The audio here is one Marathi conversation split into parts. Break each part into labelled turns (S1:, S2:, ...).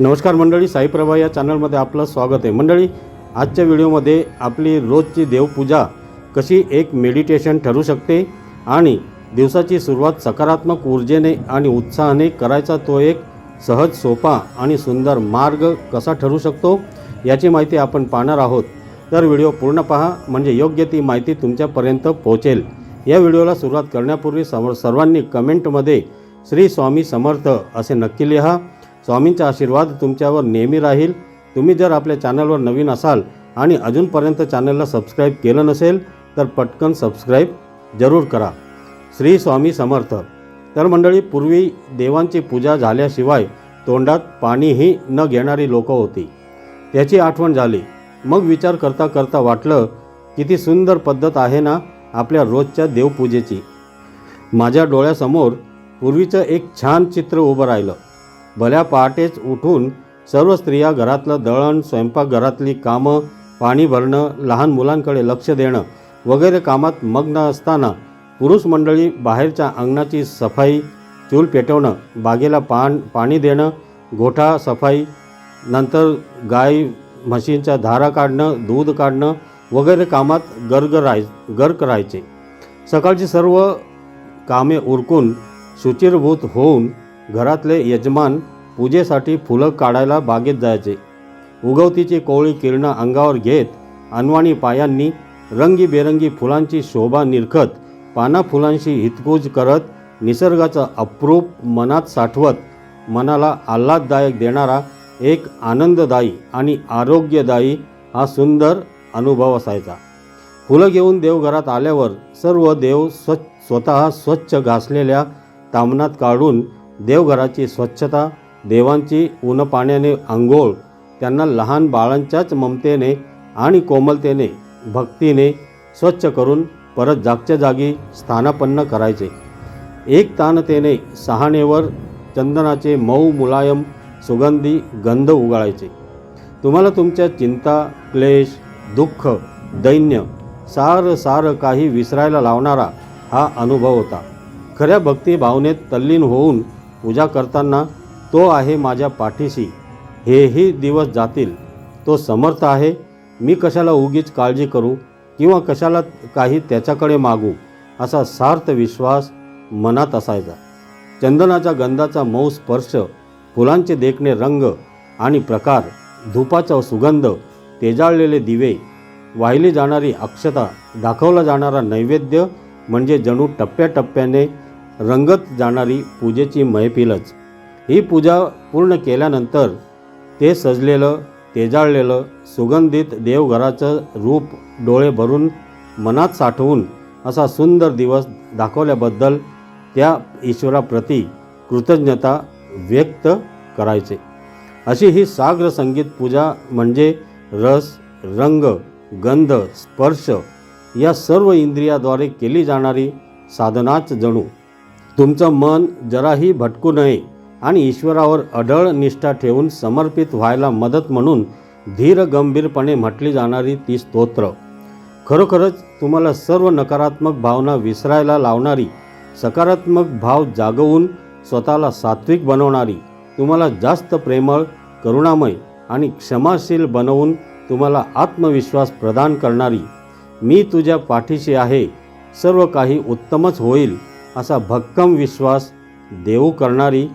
S1: नमस्कार मंडळी साईप्रभा या चॅनलमध्ये आपलं स्वागत आहे. मंडळी आजच्या व्हिडिओमध्ये आपली रोजची देवपूजा कशी एक मेडिटेशन ठरू शकते आणि दिवसाची सुरुवात सकारात्मक ऊर्जेने आणि उत्साहाने करायचा तो एक सहज सोपा आणि सुंदर मार्ग कसा ठरू शकतो याची माहिती आपण पाहणार आहोत. तर व्हिडिओ पूर्ण पहा म्हणजे योग्य ती माहिती तुमच्यापर्यंत पोहोचेल. या व्हिडिओला सुरुवात करण्यापूर्वी समोर सर्वांनी कमेंटमध्ये श्री स्वामी समर्थ असे नक्की लिहा. स्वामींचा आशीर्वाद तुमच्यावर नेहमी राहील. तुम्ही जर आपल्या चॅनलवर नवीन असाल आणि अजूनपर्यंत चॅनलला सबस्क्राईब केलं नसेल तर पटकन सबस्क्राईब जरूर करा. श्री स्वामी समर्थ. तर मंडळी पूर्वी देवांची पूजा झाल्याशिवाय तोंडात पाणीही न घेणारी लोकं होती. त्याची आठवण झाली. मग विचार करता करता वाटलं किती सुंदर पद्धत आहे ना आपल्या रोजच्या देवपूजेची. माझ्या डोळ्यासमोर पूर्वीचं एक छान चित्र उभं राहिलं. भल्या पहाटेच उठून सर्व स्त्रिया घरातलं दळण स्वयंपाकघरातली कामं पाणी भरणं लहान मुलांकडे लक्ष देणं वगैरे कामात मग्न असताना पुरुष मंडळी बाहेरच्या अंगणाची सफाई चूल पेटवणं बागेला पान पाणी देणं गोठा सफाई नंतर गाय म्हशींच्या धारा काढणं दूध काढणं वगैरे कामात गर्ग राहाय गर्क राहायचे सकाळची सर्व कामे उरकून शुचिरभूत होऊन घरातले यजमान पूजेसाठी फुलं काढायला बागेत जायचे. उगवतीची कोवळी किरणं अंगावर घेत अनवाणी पायांनी रंगीबेरंगी फुलांची शोभा निरखत पाना फुलांशी हितकूज करत निसर्गाचं अप्रूप मनात साठवत मनाला आल्हाददायक देणारा एक आनंददायी आणि आरोग्यदायी हा सुंदर अनुभव असायचा. फुलं घेऊन देवघरात आल्यावर सर्व देव स्व स्वतः स्वच्छ घासलेल्या तामणात काढून देवघराची स्वच्छता देवांची ऊन पाण्याने आंघोळ त्यांना लहान बाळांच्याच ममतेने आणि कोमलतेने भक्तीने स्वच्छ करून परत जागच्या जागी स्थानापन्न करायचे. एक तानतेने सहाणेवर चंदनाचे मऊ मुलायम सुगंधी गंध उगाळायचे. तुम्हाला तुमच्या चिंता क्लेश दुःख दैन्य सार सार काही विसरायला लावणारा हा अनुभव होता. खऱ्या भक्ती भावनेत तल्लीन होऊन पूजा करताना तो आहे माझ्या पाठीशी. हेही दिवस जातील. तो समर्थ आहे. मी कशाला उगीच काळजी करू किंवा कशाला काही त्याच्याकडे मागू असा सार्थ विश्वास मनात असायचा. चंदनाच्या गंधाचा मऊ स्पर्श फुलांचे देखणे रंग आणि प्रकार धुपाचा सुगंध तेजाळलेले दिवे वाहिली जाणारी अक्षता दाखवला जाणारा नैवेद्य म्हणजे जणू टप्प्याटप्प्याने रंगत जाणारी पूजेची मैफिलच. ही पूजा पूर्ण केल्यानंतर ते सजलेलं तेजाळलेलं सुगंधित देवघराचं रूप डोळे भरून मनात साठवून असा सुंदर दिवस दाखवल्याबद्दल त्या ईश्वराप्रती कृतज्ञता व्यक्त करायचे. अशी ही साग्र संगीत पूजा म्हणजे रस रंग गंध स्पर्श या सर्व इंद्रियाद्वारे केली जाणारी साधनाच जणू. तुमचं मन जराही भटकू नये आणि ईश्वरावर अढळ निष्ठा ठेवून समर्पित व्हायला मदत म्हणून धीर गंभीरपणे म्हटली जाणारी ती स्तोत्र. खरोखरच तुम्हाला सर्व नकारात्मक भावना विसरायला लावणारी सकारात्मक भाव जागवून स्वतःला सात्विक बनवणारी तुम्हाला जास्त प्रेमळ करुणामय आणि क्षमाशील बनवून तुम्हाला आत्मविश्वास प्रदान करणारी मी तुझ्या पाठीशी आहे सर्व काही उत्तमच होईल. असा भक्कम विश्वास देऊ करणारी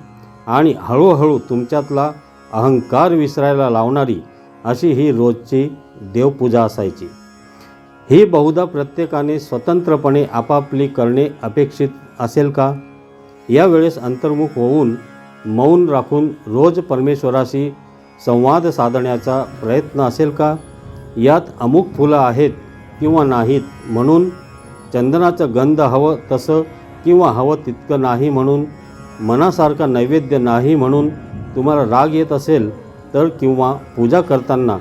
S1: आणि हळूहळू तुमच्यातला अहंकार विसरायला लावणारी अशी ही रोजची देवपूजा असायची. ही बहुधा प्रत्येकाने स्वतंत्रपणे आपापली करणे अपेक्षित असेल का? यावेळेस अंतर्मुख होऊन मौन राखून रोज परमेश्वराशी संवाद साधण्याचा प्रयत्न असेल का? यात अमुक फुलं आहेत किंवा नाहीत म्हणून चंदनाचं गंध हवं तसं किंवा हवं तितकं नाही म्हणून मनासारखा नैवेद्य नाही म्हणून तुम्हाला राग येत असेल तर किंवा पूजा करताना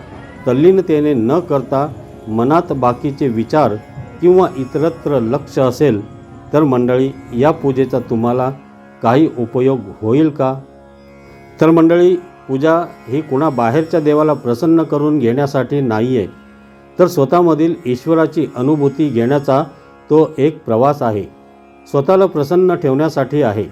S1: तल्लीनतेने न करता मनात बाकीचे विचार किंवा इतरत्र लक्ष असेल तर मंडळी या पूजेचा तुम्हाला काही उपयोग होईल का? तर मंडळी पूजा ही कुणा बाहेरच्या देवाला प्रसन्न करून घेण्यासाठी नाही आहे तर स्वतःमधील ईश्वराची अनुभूती घेण्याचा तो एक प्रवास आहे. स्वतःला प्रसन्न ठेवण्यासाठी आहे.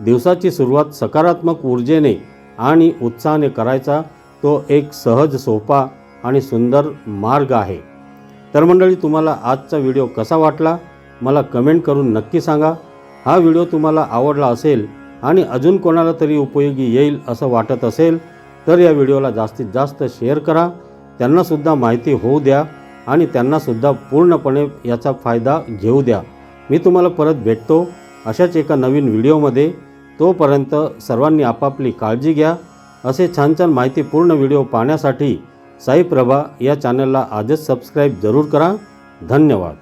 S1: दिवसाची सुरुवात सकारात्मक ऊर्जेने आणि उत्साहाने करायचा तो एक सहज सोपा आणि सुंदर मार्ग आहे. तर मंडळी तुम्हाला आजचा व्हिडिओ कसा वाटला? मला कमेंट करून नक्की सांगा. हा व्हिडिओ तुम्हाला आवडला असेल आणि अजून कोणाला तरी उपयोगी येईल असं वाटत असेल तर या व्हिडिओला जास्तीत जास्त शेअर करा. त्यांनासुद्धा माहिती होऊ द्या आणि त्यांनासुद्धा पूर्णपणे याचा फायदा घेऊ द्या. मी तुम्हाला परत भेटतो अशाच एका नवीन व्हिडिओमध्ये. तोपर्यंत सर्वांनी आपापली काळजी घ्या. असे छान छान माहितीपूर्ण व्हिडिओ पाहण्यासाठी साई प्रभा या चॅनलला आजच सबस्क्राईब जरूर करा. धन्यवाद.